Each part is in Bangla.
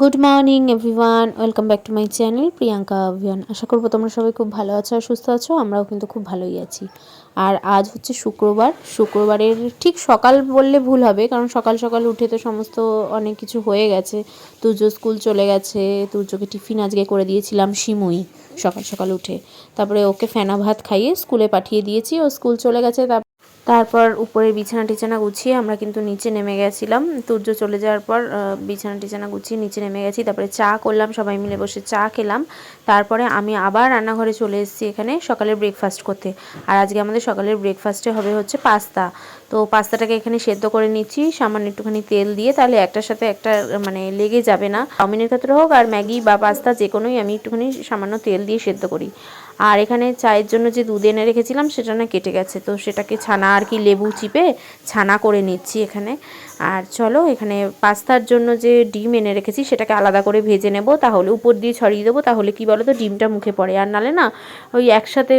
Good morning everyone welcome back to my channel Priyanka অভিয়ান আশা করব তোমরা সবাই খুব ভালো আছো আর সুস্থ আছো, আমরাও কিন্তু খুব ভালোই আছি। আর আজ হচ্ছে শুক্রবার। শুক্রবারের ঠিক সকাল বললে ভুল হবে, কারণ সকাল সকাল উঠে তো সমস্ত অনেক কিছু হয়ে গেছে। তুর্য স্কুল চলে গেছে তুর্যকে টিফিন আজকে করে দিয়েছিলাম সিমুই সকাল সকাল উঠে। তারপরে ওকে ফেনা ভাত খাইয়ে স্কুলে পাঠিয়ে দিয়েছি, ও স্কুল চলে গেছে তার তারপর উপরে বিছানা টিছানা গুছিয়ে আমরা কিন্তু নিচে নেমে গেছিলাম। সূর্য চলে যাওয়ার পর বিছানা টিছানা গুছিয়ে নিচে নেমে গেছি। তারপরে চা করলাম, সবাই মিলে বসে চা খেলাম। তারপরে আমি আবার রান্নাঘরে চলে এসেছি এখানে সকালের ব্রেকফাস্ট করতে। আর আজকে আমাদের সকালের ব্রেকফাস্টে হবে হচ্ছে পাস্তা। তো পাস্তাটাকে এখানে সেদ্ধ করে নিচ্ছি, সামান্য একটুখানি তেল দিয়ে। তাহলে একটার সাথে একটা মানে লেগে যাবে না। চাউমিনের ক্ষেত্রে হোক আর ম্যাগি বা পাস্তা যে কোনোই আমি একটুখানি সামান্য তেল দিয়ে সেদ্ধ করি। আর এখানে চায়ের জন্য যে দুধ এনে রেখেছিলাম, সেটা না কেটে গেছে। তো সেটাকে ছানা আর কি লেবু চিপে ছানা করে নিচ্ছি এখানে। আর চলো, এখানে পাস্তার জন্য যে ডিম এনে রেখেছি, সেটাকে আলাদা করে ভেজে নেব। তাহলে উপর দিয়ে ছড়িয়ে দেবো, তাহলে কি বলো তো ডিমটা মুখে পড়ে। আর নালে না, ওই একসাথে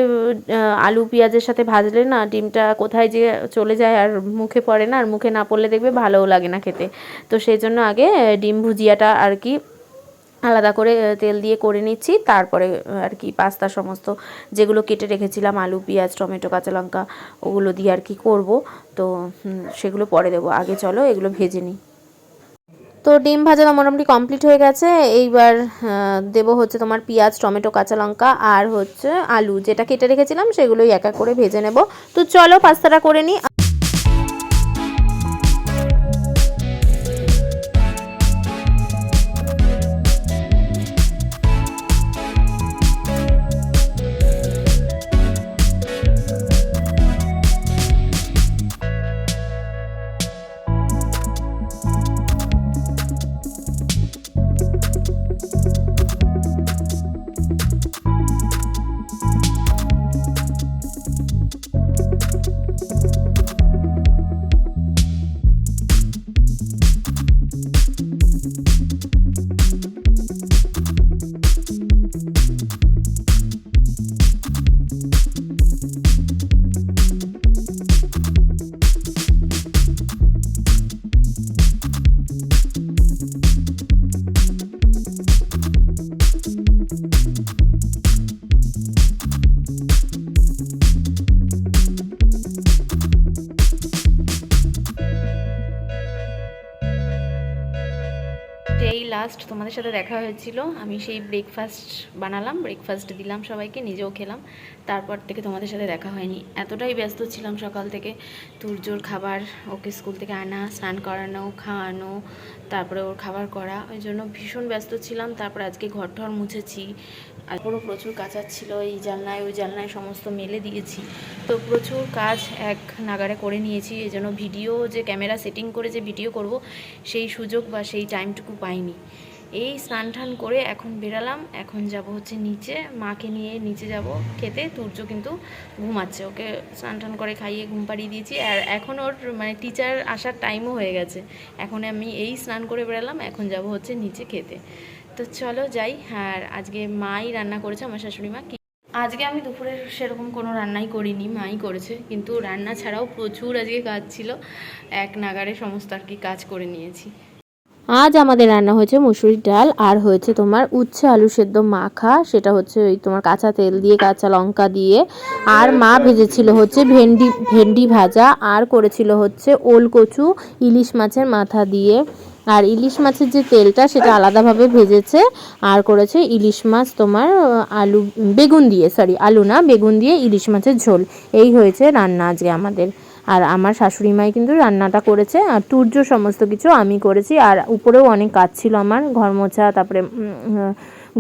আলু পেঁয়াজের সাথে ভাজলে না, ডিমটা কোথায় যে চলে যায় আর মুখে পড়ে না, আর মুখে না পড়লে দেখবে ভালোও লাগে না খেতে। তো সেই জন্য আগে ডিম ভুজিয়াটা আর কি আলাদা করে তেল দিয়ে করে নিচ্ছি। তারপরে আর কি পাস্তা সমস্ত যেগুলো কেটে রেখেছিলাম, আলু, পেঁয়াজ, টমেটো, কাঁচা লঙ্কা, ওগুলো দিয়ে আর কি করব। তো সেগুলো পরে দেবো। আগে চলো, এগুলো ভেজে নিই। তো ডিম ভাজাটা মোটামুটি কমপ্লিট হয়ে গেছে। এইবার দেবো হচ্ছে তোমার পেঁয়াজ, টমেটো, কাঁচা লঙ্কা আর হচ্ছে আলু। যেটা কেটে রেখেছিলাম, সেগুলোই এক করে ভেজে নেব। তো চলো, পাস্তাটা করে নিই। এই লাস্ট তোমাদের সাথে দেখা হয়েছিল। আমি সেই ব্রেকফাস্ট বানালাম ব্রেকফাস্ট দিলাম সবাইকে, নিজেও খেলাম। তারপর থেকে তোমাদের সাথে দেখা হয়নি। এতটাই ব্যস্ত ছিলাম সকাল থেকে। তুর্যোর খাবার, ওকে স্কুল থেকে আনা, স্নান করানো, খাওয়ানো, তারপরে ওর খাবার করা। ওই জন্য ভীষণ ব্যস্ত ছিলাম। তারপর আজকে ঘর ঠর মুছেছি। আর পুরো প্রচুর কাচার ছিল, এই জানলায়, ওই জানলায় সমস্ত মেলে দিয়েছি। তো প্রচুর কাজ এক নাগারে করে নিয়েছি, এই জন্য ভিডিও যে ক্যামেরা সেটিং করে যে ভিডিও করব, সেই সুযোগ বা সেই টাইমটুকু পাইনি। এই স্নান টান করে এখন বেরালাম, এখন যাব হচ্ছে নিচে, মাকে নিয়ে নিচে যাব খেতে তুর্য কিন্তু ঘুমাচ্ছে। ওকে স্নান টান করে খাইয়ে ঘুম পাড়িয়ে দিয়েছি, আর এখন ওর মানে টিচার আসার টাইমও হয়ে গেছে। এখন আমি এই স্নান করে বেরালাম, এখন যাব হচ্ছে নিচে খেতে। তো চলো যাই। আর আজকে মাই রান্না করেছে আমার শাশুড়ি মা। আজকে আমি দুপুরের সেরকম কোনো রান্নাই করিনি, মাই করেছে। কিন্তু রান্না ছাড়াও প্রচুর আজকে কাজ ছিল। এক নাগারে সমস্ত আর কি কাজ করে নিয়েছি। আজ আমাদের রান্না হয়েছে মুসুরির ডাল, আর হয়েছে তোমার উচ্ছে আলু সেদ্ধ মাখা। সেটা হচ্ছে ওই তোমার কাঁচা তেল দিয়ে, কাঁচা লঙ্কা দিয়ে। আর মা ভেজেছিল হচ্ছে ভেন্ডি ভেন্ডি ভাজা। আর করেছিল হচ্ছে ওল কচু ইলিশ মাছের মাথা দিয়ে। আর ইলিশ মাছের যে তেলটা, সেটা আলাদাভাবে ভেজেছে আর করেছে ইলিশ মাছ তোমার আলু, বেগুন দিয়ে সরি আলু না, বেগুন দিয়ে ইলিশ মাছের ঝোল। এই হয়েছে রান্না আজকে আমাদের। আর আমার শাশুড়ি মাই কিন্তু রান্নাটা করেছে, আর টুর্য সমস্ত কিছু আমি করেছি, আর উপরেও অনেক কাজ ছিল আমার, ঘর মোছা, তারপরে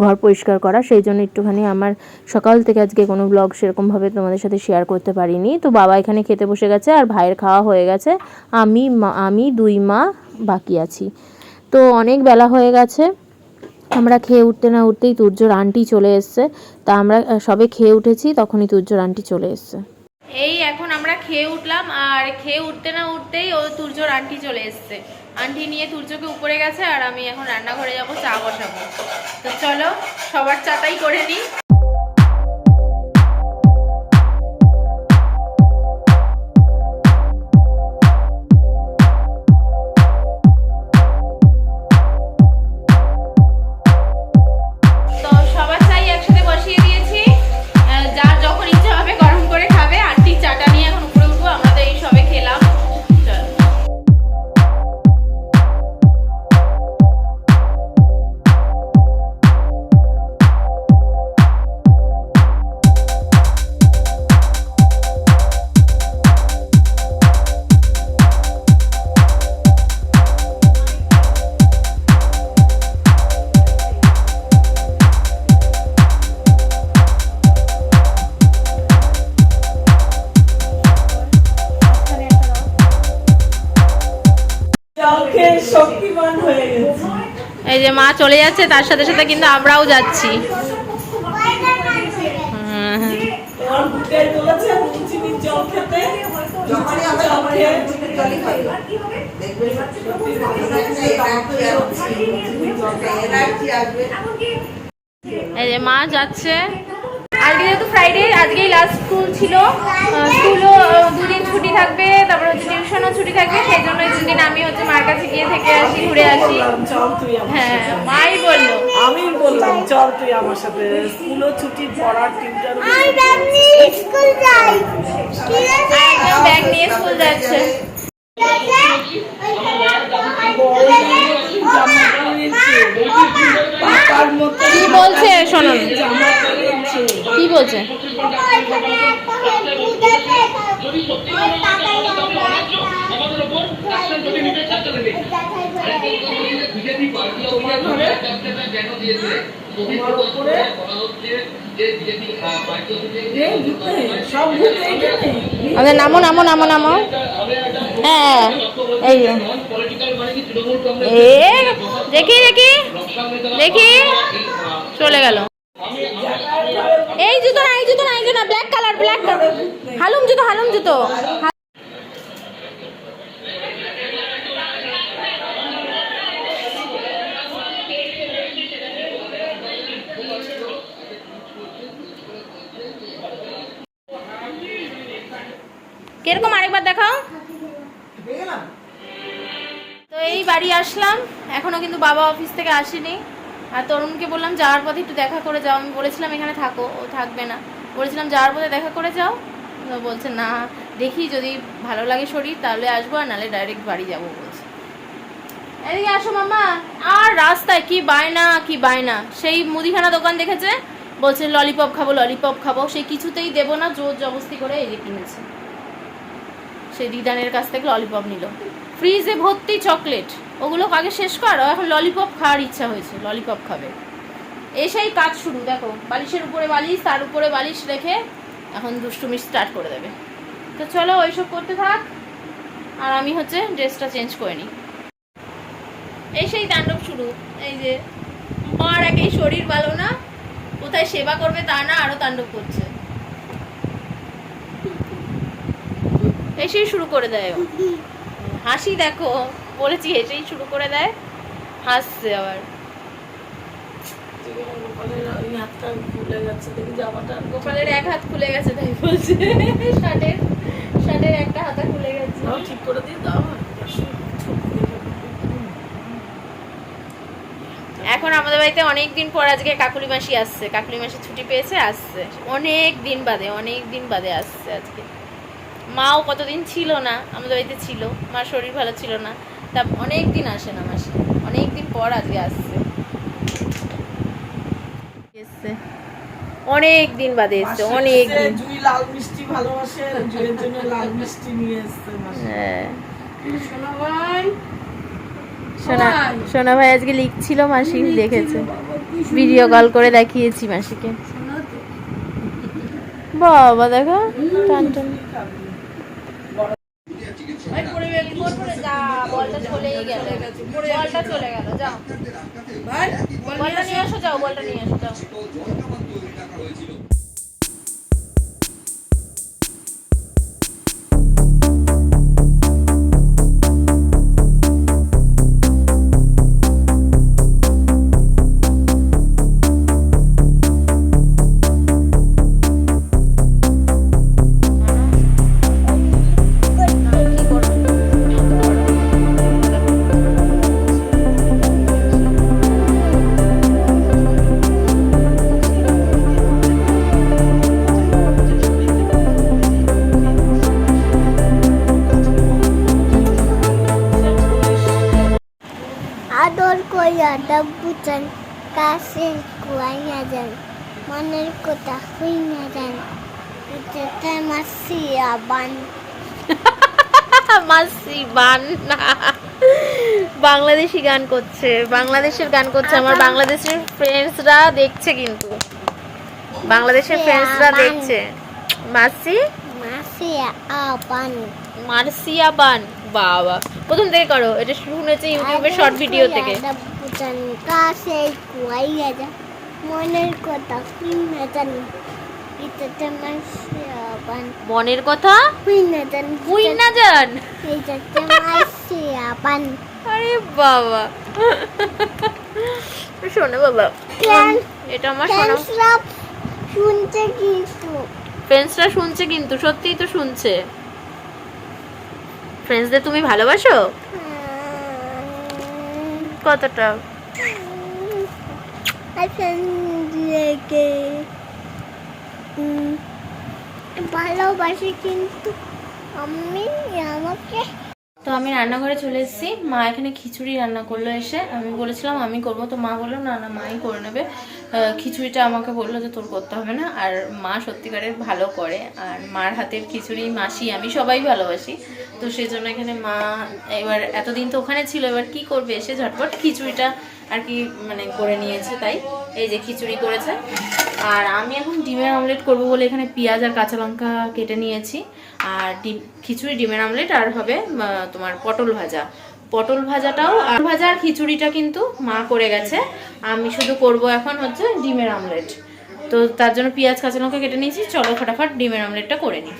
ঘর পরিষ্কার করা, সেই জন্য একটুখানি আমার সকাল থেকে আজকে কোনো ব্লগ সেরকমভাবে তোমাদের সাথে শেয়ার করতে পারিনি। তো বাবা এখানে খেতে বসে গেছে, আর ভাইয়ের খাওয়া হয়ে গেছে। আমি আমি, দুই মা বাকি আছি। তো অনেক বেলা হয়ে গেছে। আমরা খেয়ে উঠতে না উঠতেই তুর্যর আন্টি চলে এসছে। তা আমরা সবে খেয়ে উঠেছি, তখনই তুর্যর আন্টি চলে এসছে। এই এখন আমরা খেয়ে উঠলাম, আর খেয়ে উঠতে না উঠতেই ও তুর্যর আন্টি চলে এসছে। আন্টি নিয়ে তুর্যকে উপরে গেছে, আর আমি এখন রান্নাঘরে যাব, চা বসাবো। তো চলো, সবার চাটাই করে নিই। যে মা চলে যাচ্ছে তার সাথে সাথে কিন্তু আমরাও যাচ্ছি। যে মা যাচ্ছে। আজকে যেহেতু ফ্রাইডে আজকেই লাস্ট স্কুল ছিল। স্কুলও দুদিন ছুটি থাকবে তারপর হচ্ছে টিউশনও ছুটি থাকবে সেই জন্য দুদিন আমি হচ্ছে মার কাছে গিয়ে থেকে আসি ঘুরে আসি। হ্যাঁ মাই বলল। আমি বললাম চল তুই আমার সাথে। স্কুলও ছুটি পড়ার টিউটার আমি ব্যাগ নিয়ে স্কুল যাই। ঠিক আছে? একদম ব্যাগ নিয়ে স্কুল যাচ্ছে। কি বলছে? শোনো। জামা পরেছে কি বলছে? আমাদের নামো নামো নামো নামো। হ্যাঁ এই দেখি দেখি। দেখি চলে গেল। এই জুতো না, এই জুতো না এই জুতো না ব্ল্যাক কালার ব্ল্যাক হালুম জুতো হালুম জুতো। কীরকম আরেকবার দেখাও। তো এই বাড়ি আসলাম, এখনও কিন্তু বাবা অফিস থেকে আসেনি। আর তরুণকে বললাম, যাওয়ার পথে একটু দেখা করে যাও। আমি বলেছিলাম, এখানে থাকো, ও থাকবে না। বলেছিলাম, যাওয়ার পথে দেখা করে যাও? বলছে, না, দেখি যদি ভালো লাগে শরীর, তাহলে আসব আর নাহলে ডাইরেক্ট বাড়ি যাব, বলছে। এদিকে আসো মামা আর রাস্তায়, কি বায়না কি বায়না। সেই মুদিখানা দোকান দেখেছে? বলছে, ললিপপ খাব ললিপপ খাব। সে কিছুতেই দেবো না, জোর জবস্তি করে এই যে কিনেছে। সে দিদানের কাছ থেকে ললিপপ নিল। ফ্রিজে ভর্তি চকলেট ওগুলো আগে শেষ কর এখন ললিপপ খাওয়ার ইচ্ছা হয়েছে ললিপপ খাবে। এসেই কাজ শুরু, দেখো, বালিশের উপরে বালিশ, তার উপরে বালিশ রেখে এখন দুষ্টুমি স্টার্ট করে দেবে। তো চলো, ওইসব করতে থাক, আর আমি হচ্ছে ড্রেসটা চেঞ্জ করে নিই। এই সেই তাণ্ডব শুরু, এই যে, মার একেই শরীর ভালো না, কোথায় সেবা করবে তা না আরও তাণ্ডব করছে। এসেই শুরু করে দেয়। হাসি দেখো বলেছি হেসেই শুরু করে দেয় হাসছে আবার। গোপালের এক হাত খুলে গেছে তাই বলছে। শার্টের শার্টের একটা হাতা খুলে গেছে। ঠিক করে দিয়ে দাও এখন আমাদের বাড়িতে অনেক দিন পর আজকে কাকুলি মাসি আসছে। কাকুলি মাসি ছুটি পেয়েছে আসছে। অনেক দিন বাদে অনেক দিন বাদে আসছে আজকে। মাও কতদিন ছিল না আমাদের বাড়িতে ছিল মার শরীর ভালো ছিল না। তা অনেক দিন আসে না মাসি অনেক দিন পর আজকে আসছে। এসছে। অনেক দিন বাদে এসছে অনেক দিন। জুই লাল মিষ্টি ভালোবাসে জুয়ের জন্য লাল মিষ্টি নিয়ে এসছে মাসি। হ্যাঁ। শোনা ভাই সোনা ভাই। সোনা ভাই আজকে লিখছিল মাসি দেখেছে। ভিডিও কল করে দেখিয়েছি মাসিকে। বাবা দেখো। টান টান যা বলটা চলেই গেল। বলটা চলে গেল যাও। বলটা নিয়ে আসো যাও বলটা নিয়ে আসো যাও। কইয়া ডাব্বুচান কাছে কুয়াইয়া যান মনের কথা হইয়া যান। যেতে মাসি আবান। মাসি বান্না বাংলাদেশি গান করছে বাংলাদেশের গান করছে। আমার বাংলাদেশের ফ্রেন্ডসরা দেখছে কিন্তু। বাংলাদেশের ফ্রেন্ডসরা দেখছে। মাসি? আবান। মার্সিয়া বান বাবা। প্রথম থেকে করো এটা শুনেছি ইউটিউবে শর্ট ভিডিও থেকে। কাছে কুয়াই মনের কথা? না জানি কথা না জানি না জান আরে বাবা। শোনো বাবা। এটা আমার শোনো। শুনতে কিন্তু ফ্রেন্ডসরা শুনছে কিন্তু, সত্যিই তো শুনছে। ফ্রেন্ডসদের তুমি ভালোবাসো? কতটা? লেগে ভালোবাসি কিন্তু আমি আমাকে তো আমি রান্নাঘরে চলে এসেছি। মা এখানে খিচুড়ি রান্না করল এসে। আমি বলেছিলাম আমি করব। তো মা বলল না না মাই করে নেবে। খিচুড়িটা আমাকে বলল যে তোর করতে হবে না। আর মা সত্যিকারের ভালো করে। আর মার হাতের খিচুড়ি মাসি আমি সবাই ভালোবাসি। তো সেই জন্য এখানে মা এবার এতদিন তো ওখানে ছিল, এবার কি করবে? এসে ঝটপট খিচুড়িটা আর কি মানে করে নিয়েছে তাই। এই যে খিচুড়ি করেছে। আর আমি এখন ডিমের অমলেট করব বলে এখানে পেঁয়াজ আর কাঁচা লঙ্কা কেটে নিয়েছি। আর ডিম, খিচুড়ি ডিমের অমলেট আর হবে তোমার পটল ভাজা। পটল ভাজাটাও আর ভাজা আর খিচুড়িটা কিন্তু মা করে গেছে। আমি শুধু করব এখন হচ্ছে ডিমের অমলেট তো তার জন্য পেঁয়াজ, কাঁচা লঙ্কা কেটে নিয়েছি। চলো ফটাফট ডিমের অমলেটটা করে নিই।